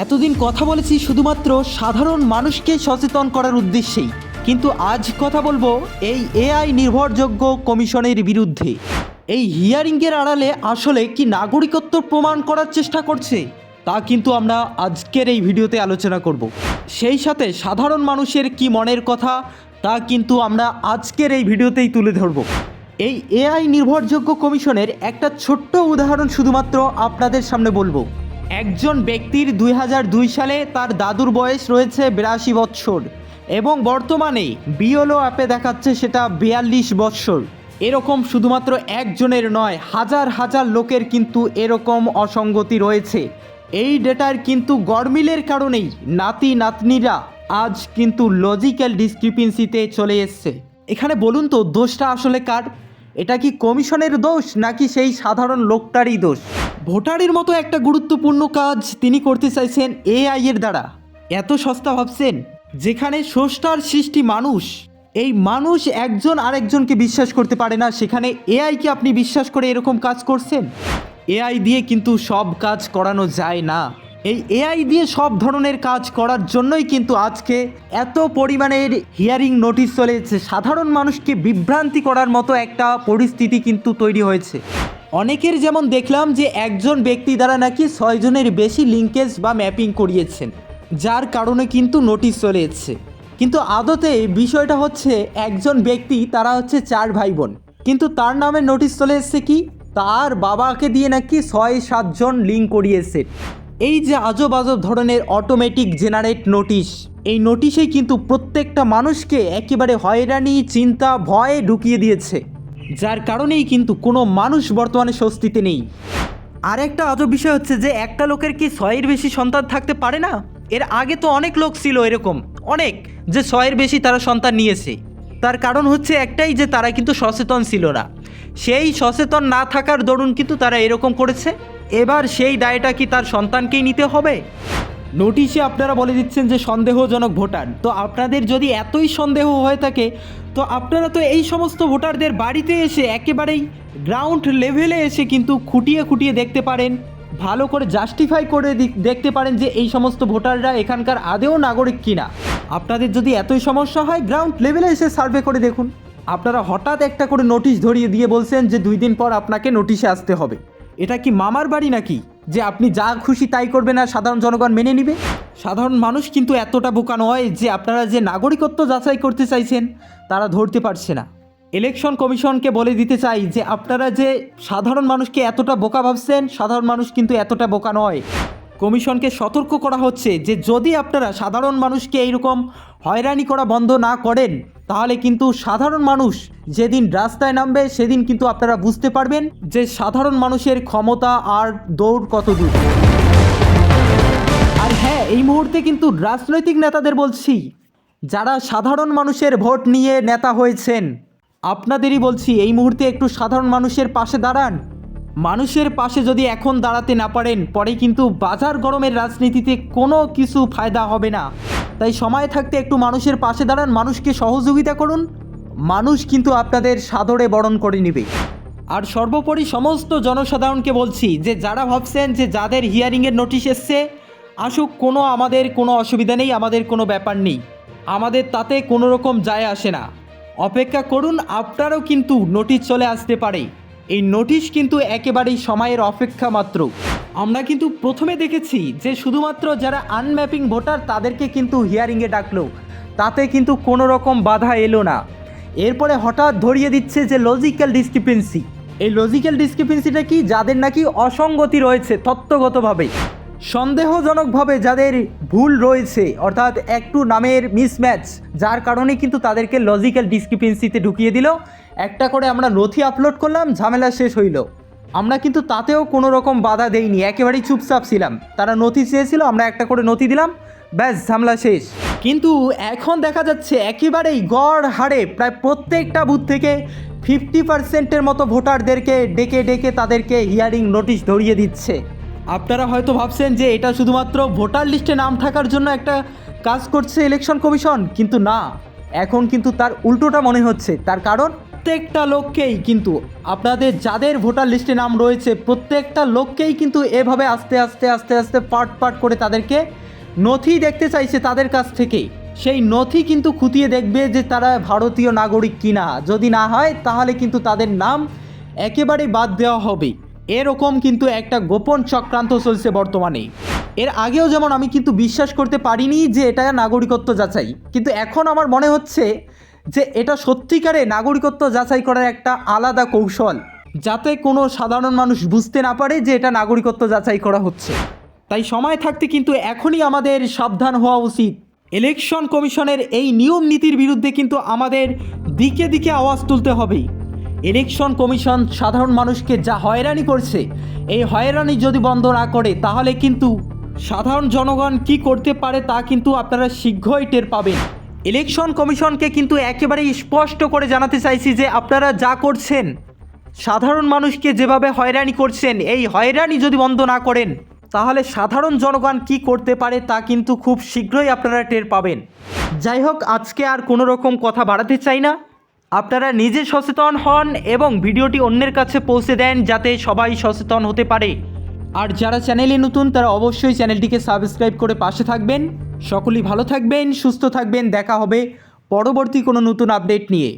এতদিন কথা বলেছি শুধুমাত্র সাধারণ মানুষকে সচেতন করার উদ্দেশ্যেই। কিন্তু আজ কথা বলব এই এআই নির্ভরযোগ্য কমিশনের বিরুদ্ধে। এই হিয়ারিংয়ের আড়ালে আসলে কি নাগরিকত্ব প্রমাণ করার চেষ্টা করছে, তা কিন্তু আমরা আজকের এই ভিডিওতে আলোচনা করব। সেই সাথে সাধারণ মানুষের কি মনের কথা, তা কিন্তু আমরা আজকের এই ভিডিওতেই তুলে ধরব। এই এআই নির্ভরযোগ্য কমিশনের একটা ছোট্ট উদাহরণ শুধুমাত্র আপনাদের সামনে বলব। একজন ব্যক্তির দুই হাজার দুই সালে তার দাদুর বয়স রয়েছে বিরাশি বৎসর এবং বর্তমানে বিওলো অ্যাপে দেখাচ্ছে সেটা বিয়াল্লিশ বৎসর। এরকম শুধুমাত্র একজনের নয়, হাজার হাজার লোকের কিন্তু এরকম অসঙ্গতি রয়েছে। এই ডেটার কিন্তু গরমিলের কারণেই নাতি নাতনিরা আজ কিন্তু লজিক্যাল ডিসক্রিপেন্সিতে চলে এসছে। এখানে বলুন তো, দোষটা আসলে কার? এটা কি কমিশনের দোষ নাকি সেই সাধারণ লোকটারই দোষ? ভোটারের মতো একটা গুরুত্বপূর্ণ কাজ তিনি করতে চাইছেন এআই এর দ্বারা। এত সস্তা ভাবছেন? যেখানে স্রষ্টার সৃষ্টি মানুষ, এই মানুষ একজন আরেকজনকে বিশ্বাস করতে পারে না, সেখানে এআই এআইকে আপনি বিশ্বাস করে এরকম কাজ করছেন? এআই দিয়ে কিন্তু সব কাজ করানো যায় না। এই এআই দিয়ে সব ধরনের কাজ করার জন্যই কিন্তু আজকে এত পরিমাণের হিয়ারিং নোটিশ চলে এসেছে। সাধারণ মানুষকে বিভ্রান্তি করার মতো একটা পরিস্থিতি কিন্তু তৈরি হয়েছে। অনেকের যেমন দেখলাম যে একজন ব্যক্তি দ্বারা নাকি ছয়জনের বেশি লিঙ্কেজ বা ম্যাপিং করিয়েছেন, যার কারণে কিন্তু নোটিশ চলে এসছে। কিন্তু আদতে বিষয়টা হচ্ছে একজন ব্যক্তি, তারা হচ্ছে চার ভাই বোন কিন্তু তার নামে নোটিশ চলে এসছে কি? তার বাবাকে দিয়ে নাকি ছয় সাতজন লিঙ্ক করিয়েছে। এই যে আজব আজব ধরনের অটোমেটিক জেনারেট নোটিশ এই নোটিশেই কিন্তু প্রত্যেকটা মানুষকে একেবারে হয়রানি, চিন্তা, ভয়ে ঢুকিয়ে দিয়েছে। যার কারণেই কিন্তু কোনো মানুষ বর্তমানে স্বস্তিতে নেই। আর একটা আজব বিষয় হচ্ছে যে, একটা লোকের কি ছয়ের বেশি সন্তান থাকতে পারে না? এর আগে তো অনেক লোক ছিল এরকম, অনেক, যে ছয়ের বেশি তারা সন্তান নিয়েছে। তার কারণ হচ্ছে একটাই যে তারা কিন্তু সচেতন ছিল না। সেই সচেতন না থাকার দরুন কিন্তু তারা এরকম করেছে। এবার সেই দায়টা কি তার সন্তানকেই নিতে হবে? নোটিশে আপনারা বলে দিচ্ছেন যে সন্দেহজনক ভোটার। তো আপনাদের যদি এতই সন্দেহ হয়ে থাকে, তো আপনারা তো এই সমস্ত ভোটারদের বাড়িতে এসে একেবারেই গ্রাউন্ড লেভেলে এসে কিন্তু খুঁটিয়ে খুঁটিয়ে দেখতে পারেন। ভালো করে জাস্টিফাই করে দেখতে পারেন যে এই সমস্ত ভোটাররা এখানকার আদেও নাগরিক কিনা। আপনাদের যদি এতই সমস্যা হয় গ্রাউন্ড লেভেলে এসে সার্ভে করে দেখুন। আপনারা হঠাৎ একটা করে নোটিশ ধরিয়ে দিয়ে বলছেন যে দুই দিন পর আপনাকে নোটিশে আসতে হবে। এটা কি মামার বাড়ি নাকি? যে আপনি যা খুশি তাই করবেন আর সাধারণ জনগণ মেনে নিবে? সাধারণ মানুষ কিন্তু এতটা বোকা নয় যে আপনারা যে নাগরিকত্ব যাচাই করতে চাইছেন, তারা ধরতে পারছে না। ইলেকশন কমিশনকে বলে দিতে চাই যে আপনারা যে সাধারণ মানুষকে এতটা বোকা ভাবছেন, সাধারণ মানুষ কিন্তু এতটা বোকা নয়। কমিশনকে সতর্ক করা হচ্ছে যে যদি আপনারা সাধারণ মানুষকে এইরকম হয়রানি করা বন্ধ না করেন, তাহলে কিন্তু সাধারণ মানুষ যেদিন রাস্তায় নামবে, সেদিন কিন্তু আপনারা বুঝতে পারবেন যে সাধারণ মানুষের ক্ষমতা আর দৌড় কত দূর। আর হ্যাঁ এই মুহূর্তে কিন্তু রাজনৈতিক নেতাদের বলছি, যারা সাধারণ মানুষের ভোট নিয়ে নেতা হয়েছেন আপনাদেরই বলছি, এই মুহূর্তে একটু সাধারণ মানুষের পাশে দাঁড়ান। মানুষের পাশে যদি এখন দাঁড়াতে না পারেন, পরে কিন্তু বাজার গরমের রাজনীতিতে কোনো কিছু ফায়দা হবে না। তাই সময় থাকতে একটু মানুষের পাশে দাঁড়ান, মানুষকে সহযোগিতা করুন। মানুষ কিন্তু আপনাদের সাদরে বরণ করে নেবে। আর সর্বোপরি সমস্ত জনসাধারণকে বলছি, যে যারা ভাবছেন যে যাদের হিয়ারিংয়ের নোটিশ এসছে, আসুক, কোনো আমাদের কোনো অসুবিধা নেই, আমাদের কোনো ব্যাপার নেই। আমাদের তাতে কোনো রকম যায় আসে না। অপেক্ষা করুন, আপনারও কিন্তু নোটিশ চলে আসতে পারে। এই নোটিশ কিন্তু একেবারেই সময়ের অপেক্ষা মাত্র। আমরা কিন্তু প্রথমে দেখেছি যে শুধুমাত্র যারা আনম্যাপিং ভোটার, তাদেরকে কিন্তু হিয়ারিংয়ে ডাকলো। তাতে কিন্তু কোনো রকম বাধা এলো না। এরপরে হঠাৎ ধরিয়ে দিচ্ছে যে লজিক্যাল ডিসক্রিপেন্সি এই লজিক্যাল ডিসক্রিপেন্সিটা কি? যাদের নাকি অসঙ্গতি রয়েছে তত্ত্বগতভাবে। সন্দেহজনকভাবে যাদের ভুল রয়েছে, অর্থাৎ একটু নামের মিসম্যাচ যার কারণে কিন্তু তাদেরকে লজিক্যাল ডিসক্রিপেন্সিতে ঢুকিয়ে দিল। একটা করে আমরা নথি আপলোড করলাম, ঝামেলা শেষ হইল। আমরা কিন্তু তাতেও কোনো রকম বাধা দেইনি, একেবারেই চুপচাপ ছিলাম। তারা নথি চেয়েছিল, আমরা একটা করে নথি দিলাম, ব্যাস, ঝামেলা শেষ। কিন্তু এখন দেখা যাচ্ছে একেবারেই গড় হারে প্রায় প্রত্যেকটা বুথ থেকে ফিফটি পার্সেন্টের মতো ভোটারদেরকে ডেকে ডেকে তাদেরকে হিয়ারিং নোটিশ ধরিয়ে দিচ্ছে। আপনারা হয়তো ভাবছেন যে এটা শুধুমাত্র ভোটার লিস্টে নাম থাকার জন্য একটা কাজ করছে ইলেকশন কমিশন, কিন্তু না। এখন কিন্তু তার উল্টোটা মনে হচ্ছে। তার কারণ, প্রত্যেকটা লোককেই কিন্তু, আপনাদের যাদের ভোটার লিস্টে নাম রয়েছে, প্রত্যেকটা লোককেই কিন্তু এভাবে আস্তে আস্তে আস্তে আস্তে পাট পাট করে তাদেরকে নথি দেখতে চাইছে তাদের কাছ থেকেই সেই নথি কিন্তু খুঁটিয়ে দেখবে যে তারা ভারতীয় নাগরিক কিনা। যদি না হয়, তাহলে কিন্তু তাদের নাম একেবারে বাদ দেওয়া হবে এরকম কিন্তু একটা গোপন চক্রান্ত চলছে বর্তমানে। এর আগেও যেমন আমি কিন্তু বিশ্বাস করতে পারিনি যে এটা নাগরিকত্ব যাচাই, কিন্তু এখন আমার মনে হচ্ছে যে এটা সত্যিকারে নাগরিকত্ব যাচাই করার একটা আলাদা কৌশল, যাতে কোনো সাধারণ মানুষ বুঝতে না পারে যে এটা নাগরিকত্ব যাচাই করা হচ্ছে। তাই সময় থাকতে কিন্তু এখনই আমাদের সাবধান হওয়া উচিত। ইলেকশন কমিশনের এই নিয়ম নীতির বিরুদ্ধে কিন্তু আমাদের দিকে দিকে আওয়াজ তুলতে হবে ইলেকশন কমিশন সাধারণ মানুষকে যা হয়রানি করছে, এই হয়রানি যদি বন্ধ না করে, তাহলে কিন্তু সাধারণ জনগণ কি করতে পারে তা কিন্তু আপনারা শীঘ্রই টের পাবেন। ইলেকশন কমিশনকে কিন্তু একেবারেই স্পষ্ট করে জানাতে চাইছি যে আপনারা যা করছেন, সাধারণ মানুষকে যেভাবে হয়রানি করছেন, এই হয়রানি যদি বন্ধ না করেন, তাহলে সাধারণ জনগণ কি করতে পারে তা কিন্তু খুব শীঘ্রই আপনারা টের পাবেন। যাই হোক, আজকে আর কোনো রকম কথা বাড়াতে চাই না। আপনারা নিজে সচেতন হন এবং ভিডিওটি অন্যের কাছে পৌঁছে দেন যাতে সবাই সচেতন হতে পারে। আর যারা চ্যানেলে নতুন, তারা অবশ্যই চ্যানেলটিকে সাবস্ক্রাইব করে পাশে থাকবেন। সকলেই ভালো থাকবেন, সুস্থ থাকবেন। দেখা হবে পরবর্তী কোনো নতুন আপডেট নিয়ে।